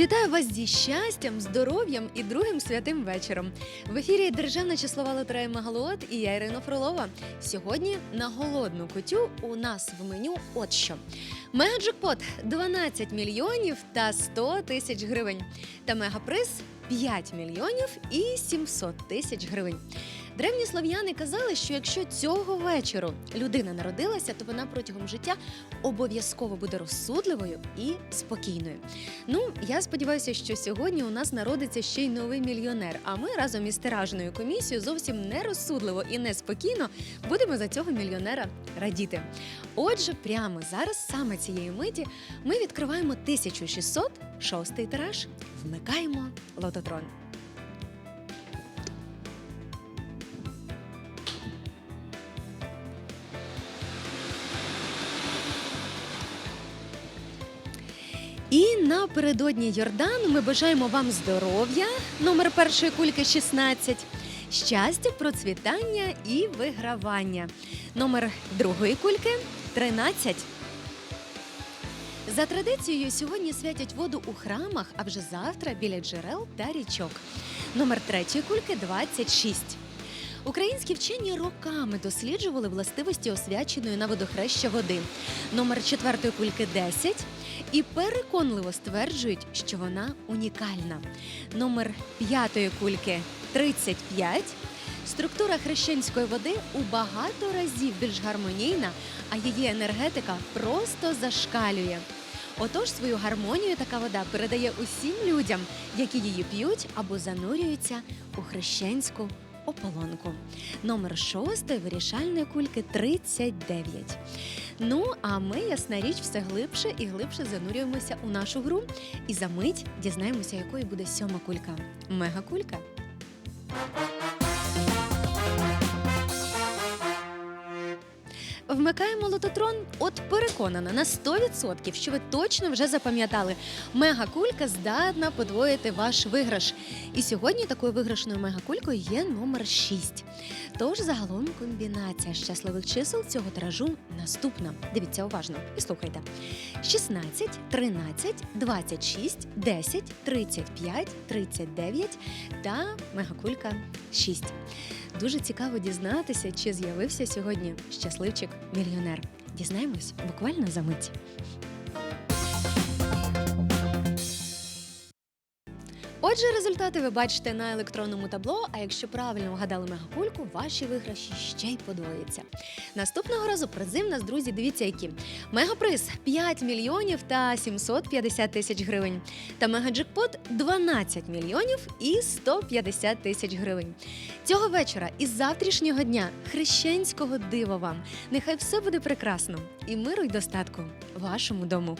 Вітаю вас зі щастям, здоров'ям і другим святим вечором. В ефірі Державна числова лотерея Магалот і я Ірина Фролова. Сьогодні на голодну кутю у нас в меню от що. Мегаджекпот 12 мільйонів та 100 тисяч гривень. Та мегаприз 5 мільйонів і 700 тисяч гривень. Древні слов'яни казали, що якщо цього вечору людина народилася, то вона протягом життя обов'язково буде розсудливою і спокійною. Ну, я сподіваюся, що сьогодні у нас народиться ще й новий мільйонер. А ми разом із тиражною комісією зовсім нерозсудливо і неспокійно будемо за цього мільйонера радіти. Отже, прямо зараз, саме цієї миті, ми відкриваємо 1606 тираж, вмикаємо лототрон. І напередодні Йордану ми бажаємо вам здоров'я, номер першої кульки 16, щастя, процвітання і вигравання. Номер другої кульки 13. За традицією, сьогодні святять воду у храмах, а вже завтра біля джерел та річок. Номер третьої кульки 26. Українські вчені роками досліджували властивості освяченої на водохреща води. Номер четвертої кульки 10 і переконливо стверджують, що вона унікальна. Номер п'ятої кульки 35. Структура хрещенської води у багато разів більш гармонійна, а її енергетика просто зашкалює. Отож, свою гармонію така вода передає усім людям, які її п'ють або занурюються у хрещенську ополонку. Номер шостої вирішальної кульки 39. Ну, а ми, ясна річ, все глибше і глибше занурюємося у нашу гру. І за мить дізнаємося, якою буде сьома кулька. Мегакулька. Вмикаємо лототрон. От переконана на 100%, що ви точно вже запам'ятали. Мегакулька здатна подвоїти ваш виграш. І сьогодні такою виграшною мегакулькою є номер 6. Тож загалом комбінація щасливих чисел цього тиражу наступна. Дивіться уважно і слухайте: 16, 13, 26, 10, 35, 39 та мегакулька 6. Дуже цікаво дізнатися, чи з'явився сьогодні щасливчик мільйонер. Дізнаємось буквально за мить. Отже, результати ви бачите на електронному табло. А якщо правильно вгадали мегакульку, ваші виграші ще й подвоються. Наступного разу призи нас, друзі, дивіться, які мегаприз 5 мільйонів та 750 тисяч гривень. Та мегаджекпот 12 мільйонів і 150 тисяч гривень. Цього вечора і завтрашнього дня хрещенського дива вам. Нехай все буде прекрасно і миру й достатку вашому дому.